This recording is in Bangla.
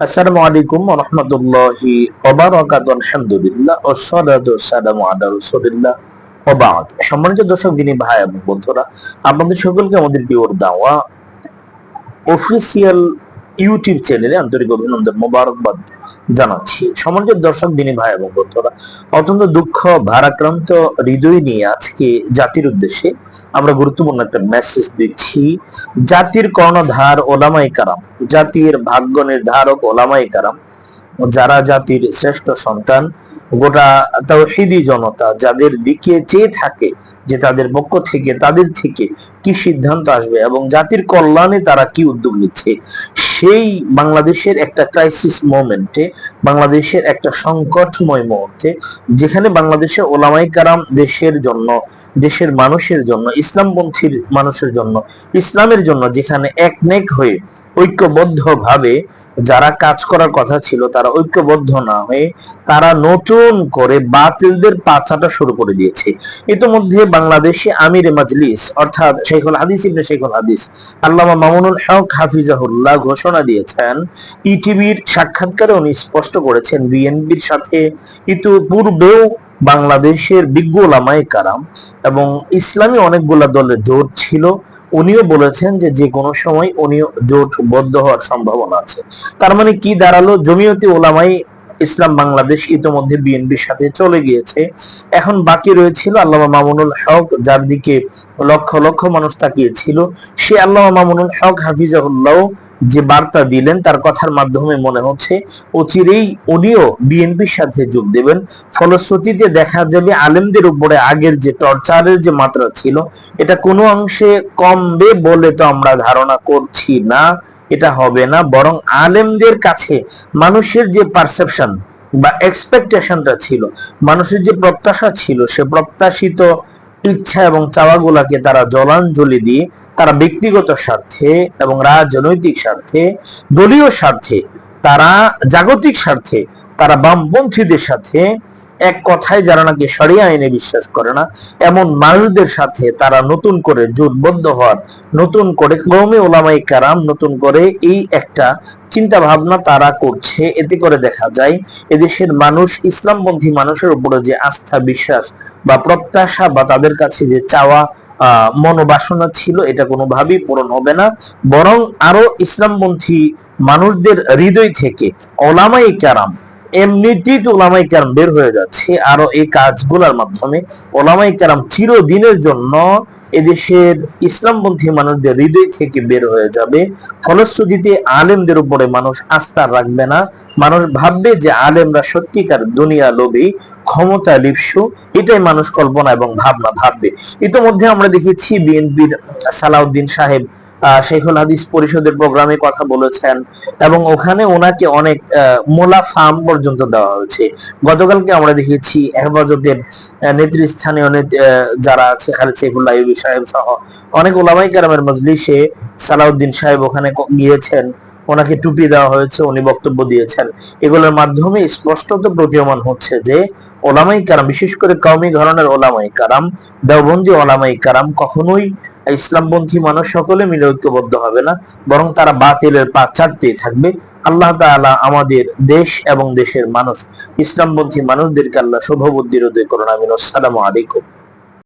আসসালামু আলাইকুম ওয়া রাহমাতুল্লাহি ওয়া বারাকাতুহু, আলহামদুলিল্লাহ, ওয়া সালাতু ওয়াসসালামু আলা রাসূলিল্লাহ। ওয়া সম্মানিত দর্শক, দিনী ভাই এবং বন্ধুরা, আপনাদের সকলকে আমাদের বিওর দাওয়া অফিসিয়াল ইউটিউব চ্যানেলে আন্তরিক অভিনন্দন, মোবারকবাদ জানাচ্ছি। সম্মানিত দর্শক, দিনী ভাই এবং বন্ধুরা, অত্যন্ত দুঃখ, ভারাক্রান্ত হৃদয় নিয়ে আজকে জাতির উদ্দেশ্যে আমরা গুরুত্বপূর্ণ একটা মেসেজ দিচ্ছি। জাতির কর্ণধার ওলামাই কারাম, জাতির ভাগ্য নির্ধারক ওলামাই কারাম, যারা জাতির শ্রেষ্ঠ সন্তান, গোটা তাওহীদি জনতা যাদের দিকে চেয়ে থাকে যে তাদের পক্ষ থেকে, তাদের থেকে কি সিদ্ধান্ত আসবে এবং জাতির কল্যাণে তারা কি উদ্যোগ নিচ্ছে? সেই বাংলাদেশের একটা ক্রাইসিস মোমেন্টে বাংলাদেশের একটা সংকটময় মুহূর্তে, যেখানে বাংলাদেশের ওলামাই কারাম দেশের জন্য, দেশের মানুষের জন্য, ইসলামপন্থীর মানুষের জন্য, ইসলামের জন্য যেখানে একনেক হয়ে ঐক্যবদ্ধ ভাবে যারা কাজ করার কথা ছিল, তারা ঐক্যবদ্ধ না হয়ে, তারা নতুন করে বাতিলদের পাচাটা শুরু করে দিয়েছে। ইতিমধ্যে বাংলাদেশে আমির মাজলিস, অর্থাৎ শেখুল হাদিস ইবনে শেখুল হাদিস, আল্লামা মামুনুল হক হাফিজাহুল্লাহ ঘোষণা দিয়েছেন ইটিভির সাক্ষাৎকারে উনি স্পষ্ট করেছেন, বিএনপির সাথে ইতিপূর্বেও বাংলাদেশের বিজ্ঞ ওলামায়ে কারাম এবং ইসলামী অনেকগুলা দলের জোট ছিল, উনিও বলেছেন যে যে কোনো সময় উনিও জোটবদ্ধ হওয়ার সম্ভাবনা আছে। তার মানে কি দাঁড়াল? জমিয়তি ওলামাই ইসলাম বাংলাদেশ ইতোমধ্যে বিএনপির সাথে চলে গিয়েছে। এখন বাকি রয়েছিল আল্লামা মামুনুল হক, যার দিকে লক্ষ লক্ষ মানুষ তাকিয়েছিল। সে আল্লামা মামুনুল হক হাফিজাহুল্লাহ যে বার্তা দিলেন, তার কথার মাধ্যমে মনে হচ্ছে অচিরেই উনিও বিএনপির সাথে যোগ দেবেন। ফলশ্রুতিতে দেখা যাবে আলেমদের উপরে আগের যে টর্চারের যে মাত্রা ছিল, এটা কোনো অংশে কমবে বলে তো আমরা ধারণা করছি না। এটা হবে না, বরং আলেমদের কাছে মানুষের যে পারসেপশন বা এক্সপেকটেশনটা ছিল, মানুষের যে প্রত্যাশা ছিল, সে প্রত্যাশিত ইচ্ছা এবং চাওয়াগুলাকে তারা জলাঞ্জলি দিয়ে তারা ব্যক্তিগত স্বার্থে এবং রাজনৈতিক স্বার্থে, দলীয় স্বার্থে, তারা জাগতিক স্বার্থে, তারা বামপন্থীদের সাথে এক কথায় যারা নাকি সরিয়া আইনে বিশ্বাস করে না, এমন মানুষদের সাথে তারা নতুন করে জোটবদ্ধ হওয়ার, নতুন করে কৌমি ওলামাই কারাম নতুন করে এই একটা চিন্তা ভাবনা তারা করছে। এতে করে দেখা যায়, এদেশের মানুষ, ইসলামপন্থী মানুষের উপরে যে আস্থা, বিশ্বাস বা প্রত্যাশা বা তাদের কাছে যে চাওয়া মনোবাসনা ছিল, এটা কোনোভাবেই পূরণ হবে না। বরং আরও ইসলামপন্থী মানুষদের হৃদয় থেকে ওলামাই কারাম এমনিতেই তো ওলামাই কারাম বের হয়ে যাচ্ছে। আরও এই কাজগুলোর মাধ্যমে ওলামাই কারাম চিরদিনের জন্য এদেশের ইসলামপন্থী মানুষদের হৃদয় থেকে বের হয়ে যাবে। ফলশ্রুতিতে আলেমদের উপরে মানুষ আস্থা রাখবে না। মানুষ ভাববে যে আলেমরা সত্যিকার দুনিয়া লোভী ক্ষমতা লিপসু এটাই মানুষ কল্পনা এবং ভাবনা ভাববে। ইতিমধ্যে আমরা দেখেছি বিএনপির সালাউদ্দিন সাহেব শেখুল হাদিস পরিষদের প্রোগ্রামে কথা বলেছেন এবং ওখানে ওনাকে অনেক মোলা ফার্ম পর্যন্ত দেওয়া হয়েছে। গতকালকে আমরা দেখেছি হেফাজতের নেতৃস্থানীয় যারা আছে, খালেদ শেখুল্লাহ ইউবি সাহেব সহ অনেক ওলামাই কারামের মজলিসে সালাউদ্দিন সাহেব ওখানে গিয়েছেন। ওনাকে টুপি দেওয়া হয়েছে, উনি বক্তব্য দিয়েছেন। এগুলোর মাধ্যমে স্পষ্টত প্রতীয়মান হচ্ছে যে, ওলামাই কারাম, বিশেষ করে কওমি ধরনের ওলামাই কারাম, দেওবন্দি ওলামাই কারাম কখনোই ইসলামপন্থী মানুষ সকলে মিলে ঐক্যবদ্ধ হবে না, বরং তারা বাতিলের পা চাটতেই থাকবে। আল্লাহ তাআলা আমাদের দেশ এবং দেশের মানুষ ইসলামপন্থী মানুষদেরকে আল্লাহ শুভবুদ্ধির উদয় করুন, আমিন। আসসালামু আলাইকুম।